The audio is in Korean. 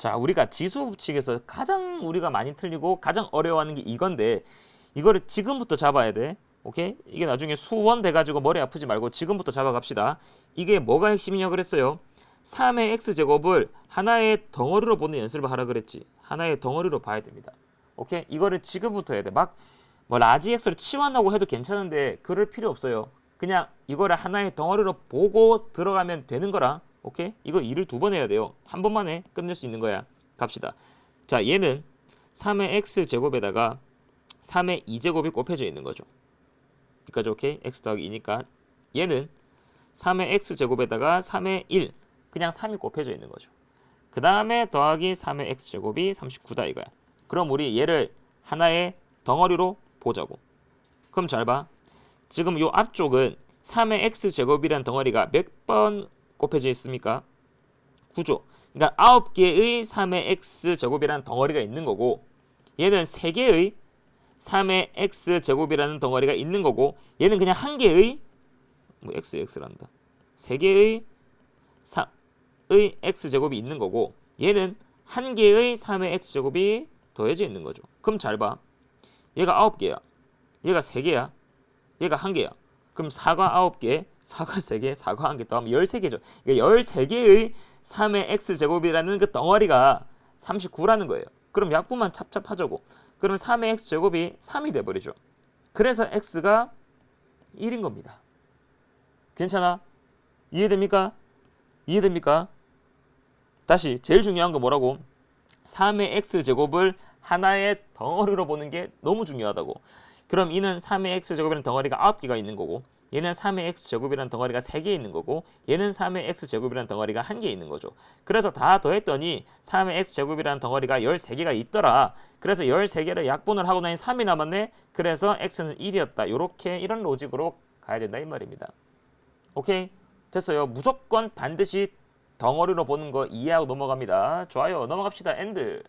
자, 우리가 지수 법칙에서 가장 우리가 많이 틀리고 가장 어려워하는 게 이건데 이거를 지금부터 잡아야 돼. 오케이? 이게 나중에 수원 돼 가지고 머리 아프지 말고 지금부터 잡아 갑시다. 이게 뭐가 핵심이냐 그랬어요? 3의 x제곱을 하나의 덩어리로 보는 연습을 하라 그랬지. 하나의 덩어리로 봐야 됩니다. 오케이? 이거를 지금부터 해야 돼. 막 뭐 라지 x를 치환하고 해도 괜찮은데 그럴 필요 없어요. 그냥 이거를 하나의 덩어리로 보고 들어가면 되는 거라. 오케이? 이거 일을 두번 해야 돼요. 한 번만 에 끝낼 수 있는 거야. 갑시다. 자, 얘는 3의 x 제곱에다가 3의 2제곱이 곱해져 있는 거죠. 여기까지 오케이? x 더하기 2니까 얘는 3의 x 제곱에다가 3의 1 그냥 3이 곱해져 있는 거죠. 그 다음에 더하기 3의 x 제곱이 39다 이거야. 그럼 우리 얘를 하나의 덩어리로 보자고. 그럼 잘 봐. 지금 요 앞쪽은 3의 x 제곱이란 덩어리가 몇 번 곱해져 있습니까? 9조. 그러니까 9개의 3의 x 제곱이라는 덩어리가 있는 거고 얘는 3개의 3의 x 제곱이라는 덩어리가 있는 거고 얘는 그냥 한 개의 뭐 x x란다. 3개의 3의 x 제곱이 있는 거고 얘는 한 개의 3의 x 제곱이 더해져 있는 거죠. 그럼 잘 봐. 얘가 9개야. 얘가 3개야. 얘가 1개야. 그럼 4가 9개, 4가 3개, 4가 1개 더하면 13개죠. 그러니까 13개의 3의 x 제곱이라는 그 덩어리가 39라는 거예요. 그럼 약분만 찹찹하자고. 그럼 3의 x 제곱이 3이 돼 버리죠. 그래서 x가 1인 겁니다. 괜찮아? 이해됩니까? 이해됩니까? 다시 제일 중요한 거 뭐라고? 3의 x 제곱을 하나의 덩어리로 보는 게 너무 중요하다고. 그럼 이는 3의 x 제곱이라는 덩어리가 9개가 있는 거고 얘는 3의 x 제곱이라는 덩어리가 3개 있는 거고 얘는 3의 x 제곱이라는 덩어리가 1개 있는 거죠. 그래서 다 더했더니 3의 x 제곱이라는 덩어리가 13개가 있더라. 그래서 13개를 약분을 하고 나니 3이 남았네. 그래서 x는 1이었다. 요렇게 이런 로직으로 가야 된다 이 말입니다. 오케이? 됐어요. 무조건 반드시 덩어리로 보는 거 이해하고 넘어갑니다. 좋아요. 넘어갑시다. 엔드.